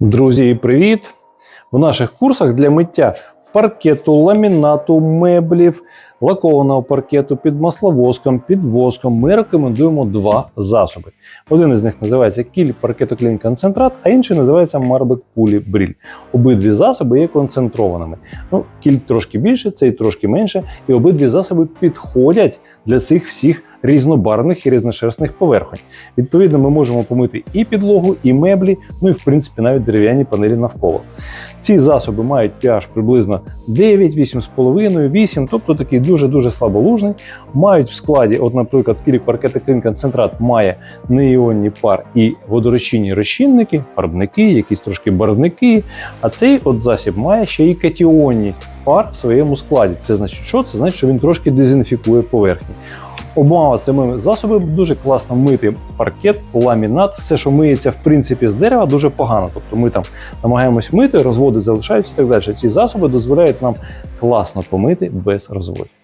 Друзі, привіт! В наших курсах для миття паркету, ламінату, меблів, лакованого паркету під масловоском, під воском ми рекомендуємо два засоби. Один із них називається кіль паркетоклін концентрат, а інший називається Марбек Пулі Бріль. Обидві засоби є концентрованими. Ну, кіль трошки більше, цей трошки менше, і обидві засоби підходять для цих всіх різнобарвних і різношерстних поверхонь. Відповідно, ми можемо помити і підлогу, і меблі, ну і в принципі навіть дерев'яні панелі навколо. Ці засоби мають pH приблизно 9, 8,5, 8, тобто такий дуже-дуже слаболужний. Мають в складі, от, наприклад, кілік паркетиклін концентрат має неіонні пар і водорозчинні розчинники, фарбники, якісь трошки барвники. А цей от засіб має ще і катіонні пар в своєму складі. Це значить, що? Це значить, що він трошки дезінфікує поверхні. Обома цими засобами дуже класно мити паркет, ламінат, все, що миється в принципі з дерева, дуже погано. Тобто ми там намагаємось мити, розводи залишаються і так далі. Ці засоби дозволяють нам класно помити без розводів.